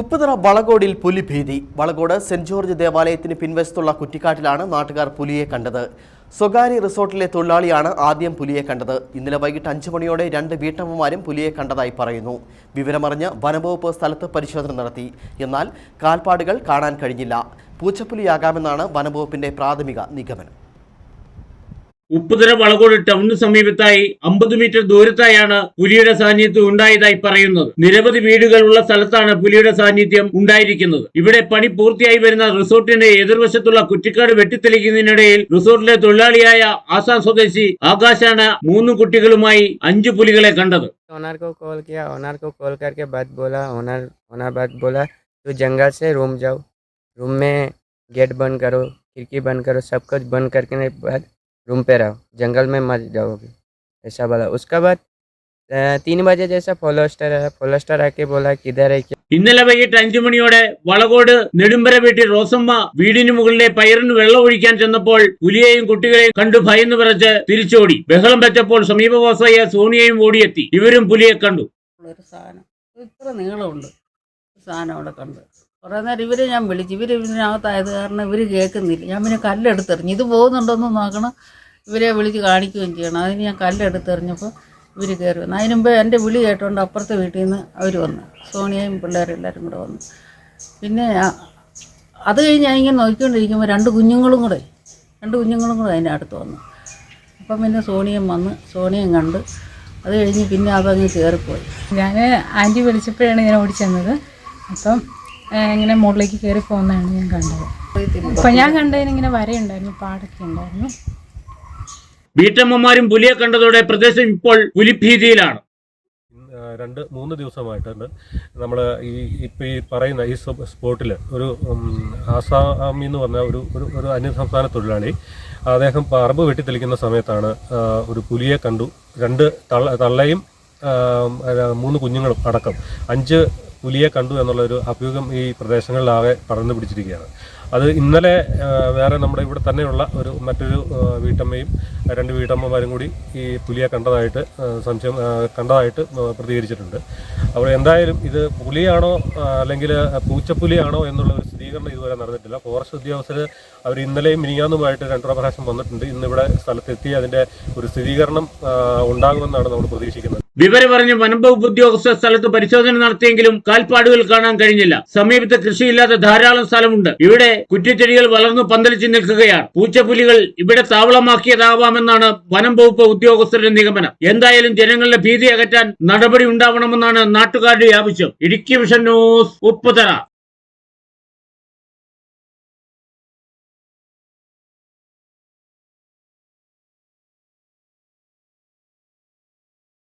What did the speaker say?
ഉപ്പുതറ വളകോടിൽ പുലിഭീതി. Valakode saint George ദേവാലയത്തിന് പിൻവശത്തുള്ള കുറ്റിക്കാട്ടിലാണ് നാട്ടുകാർ പുലിയെ കണ്ടത്. സ്വകാര്യ റിസോർട്ടിലെ തൊഴിലാളിയാണ് ആദ്യം പുലിയെ കണ്ടത്. ഇന്നലെ വൈകിട്ട് അഞ്ചു മണിയോടെ രണ്ട് വീട്ടമ്മമാരും പുലിയെ കണ്ടതായി പറയുന്നു. വിവരമറിഞ്ഞ് വനംവകുപ്പ് സ്ഥലത്ത് പരിശോധന നടത്തി. എന്നാൽ കാൽപ്പാടുകൾ കാണാൻ കഴിഞ്ഞില്ല. പൂച്ചപ്പുലിയാകാമെന്നാണ് വനംവകുപ്പിന്റെ പ്രാഥമിക നിഗമനം. ഉപ്പുതര വളകോട് ടൗണിന് സമീപത്തായി അമ്പത് മീറ്റർ ദൂരത്തായാണ് പുലിയുടെ സാന്നിധ്യം ഉണ്ടായതായി പറയുന്നത് നിരവധി വീടുകൾ ഉള്ള സ്ഥലത്താണ് പുലിയുടെ സാന്നിധ്യം ഉണ്ടായിരിക്കുന്നത് ഇവിടെ പണി പൂർത്തിയായി വരുന്ന റിസോർട്ടിന്റെ എതിർവശത്തുള്ള കുറ്റിക്കാട് വെട്ടിത്തെളിക്കുന്നതിനിടയിൽ റിസോർട്ടിലെ തൊഴിലാളിയായ ആസാം സ്വദേശി ആകാശാണ് മൂന്ന് കുട്ടികളുമായി അഞ്ചു പുലികളെ കണ്ടത് ओनर को कॉल किया ओनर को कॉल करके बात बोला ओनर ओनर बात बोला तो जंगल से रूम जाओ रूम में गेट बंद करो खिड़की बंद करो सब कुछ बंद करके बाद रूम पे रहो जंगल में मत जाओगे ऐसा बोला उसका बाद अ, तीन बजे जैसा फॉलोस्टर है फॉलोस्टर आके बोला किधर है क्या ഇന്നലെ വൈകിട്ട് അഞ്ചു മണിയോടെ വളകോട് നെടുമ്പര വീട്ടിൽ റോസമ്മ വീടിന് മുകളിലെ പയറിന് വെള്ളം ഒഴിക്കാൻ ചെന്നപ്പോൾ പുലിയെയും കുട്ടികളെയും കണ്ടു ഭയന്ന് വിറച്ച് തിരിച്ചോടി ബഹളം വെച്ചപ്പോൾ സമീപവാസിയായ സോണിയയും ഓടിയെത്തി ഇവരും പുലിയെ കണ്ടു ഒരു സാധനം ഇത്ര നീളമുണ്ട് ഒരു സാധനം അവിടെ കണ്ട് കുറേ നേരം ഇവരെ ഞാൻ വിളിച്ചു ഇവർ ഇതിനകത്തായത് കാരണം ഇവർ കേൾക്കുന്നില്ല ഞാൻ പിന്നെ കല്ലെടുത്തെറിഞ്ഞു ഇത് പോകുന്നുണ്ടോയെന്ന് നോക്കണം ഇവരെ വിളിച്ച് കാണിക്കുകയും ചെയ്യണം. അതിന് ഞാൻ കല്ലെടുത്തെറിഞ്ഞപ്പോൾ ഇവർ കയറി വന്നു. അതിന് മുമ്പ് എന്റെ വിളി കേട്ടുകൊണ്ട് അപ്പുറത്തെ വീട്ടിൽ നിന്ന് അവർ വന്നു. സോണിയയും പിള്ളേരും എല്ലാവരും കൂടെ വന്നു. പിന്നെ അത് കഴിഞ്ഞ് ഞാൻ ഇങ്ങനെ നോക്കിക്കൊണ്ടിരിക്കുമ്പോൾ രണ്ട് കുഞ്ഞുങ്ങളും കൂടെ രണ്ട് കുഞ്ഞുങ്ങളും കൂടെ അതിന്റെ അടുത്ത് വന്നു. അപ്പം പിന്നെ സോണിയം വന്ന് സോണിയം കണ്ട്. അത് കഴിഞ്ഞ് പിന്നെ അതങ്ങ് കയറിപ്പോയി ഞാൻ ആന്റി വിളിച്ചപ്പോഴാണ് ഞാൻ ഓടിച്ചെന്നത് അപ്പം ഇങ്ങനെ മുകളിലേക്ക് കയറി പോകുന്നതാണ് ഞാൻ കണ്ടത്. അപ്പം ഞാൻ കണ്ടതിന് ഇങ്ങനെ വരയുണ്ടായിരുന്നു പാടൊക്കെ ഉണ്ടായിരുന്നു. വീട്ടമ്മമാരും പുലിയെ കണ്ടതോടെ പ്രദേശം ഇപ്പോൾ പുലിഭീതിയിലാണ് രണ്ട് മൂന്ന് ദിവസമായിട്ടുണ്ട്. നമ്മൾ ഈ ഇപ്പം ഈ പറയുന്ന ഈ സ്പോട്ടിൽ ഒരു ആസാമി എന്ന് പറഞ്ഞ ഒരു ഒരു അന്യസംസ്ഥാന തൊഴിലാളി അദ്ദേഹം പറമ്പ് വെട്ടിത്തെളിക്കുന്ന സമയത്താണ് ഒരു പുലിയെ കണ്ടു. രണ്ട് തള്ള തള്ളയും മൂന്ന് കുഞ്ഞുങ്ങളും അടക്കം. അഞ്ച് പുലിയെ കണ്ടു എന്നുള്ളൊരു അഭ്യൂഹം ഈ പ്രദേശങ്ങളിലാകെ പടർന്നു പിടിച്ചിരിക്കുകയാണ്. അത് ഇന്നലെ വേറെ നമ്മുടെ ഇവിടെ തന്നെയുള്ള ഒരു മറ്റൊരു വീട്ടമ്മയും രണ്ട് വീട്ടമ്മമാരും കൂടി ഈ പുലിയെ കണ്ടതായിട്ട് സംശയം കണ്ടതായിട്ട് പ്രതികരിച്ചിട്ടുണ്ട്. അപ്പോൾ എന്തായാലും ഇത് പുലിയാണോ അല്ലെങ്കിൽ പൂച്ചപ്പുലിയാണോ എന്നുള്ള ഒരു സ്ഥിരീകരണം ഇതുവരെ നടന്നിട്ടില്ല. ഫോറസ്റ്റ് ഉദ്യോഗസ്ഥർ അവർ ഇന്നലെയും മിനിങ്ങാന്നുമായിട്ട് രണ്ടര പ്രാവശ്യം വന്നിട്ടുണ്ട്. ഇന്നിവിടെ സ്ഥലത്തെത്തി അതിന്റെ ഒരു സ്ഥിരീകരണം ഉണ്ടാകുമെന്നാണ് നമ്മൾ പ്രതീക്ഷിക്കുന്നത്. വിവരമറിഞ്ഞ് വനംവകുപ്പ് ഉദ്യോഗസ്ഥർ സ്ഥലത്ത് പരിശോധന നടത്തിയെങ്കിലും കാൽപ്പാടുകൾ കാണാൻ കഴിഞ്ഞില്ല. സമീപത്ത് കൃഷിയില്ലാത്ത ധാരാളം സ്ഥലമുണ്ട്. ഇവിടെ കുറ്റിച്ചെടികൾ വളർന്നു പന്തലിച്ച് നിൽക്കുകയാണ്. പൂച്ചപ്പുലികൾ ഇവിടെ താവളമാക്കിയതാവാമെന്നാണ് വനം വകുപ്പ് ഉദ്യോഗസ്ഥരുടെ നിഗമനം. എന്തായാലും ജനങ്ങളുടെ ഭീതി അകറ്റാൻ നടപടി ഉണ്ടാവണമെന്നാണ് നാട്ടുകാരുടെ ആവശ്യം. Idukki Vision News Upputhara.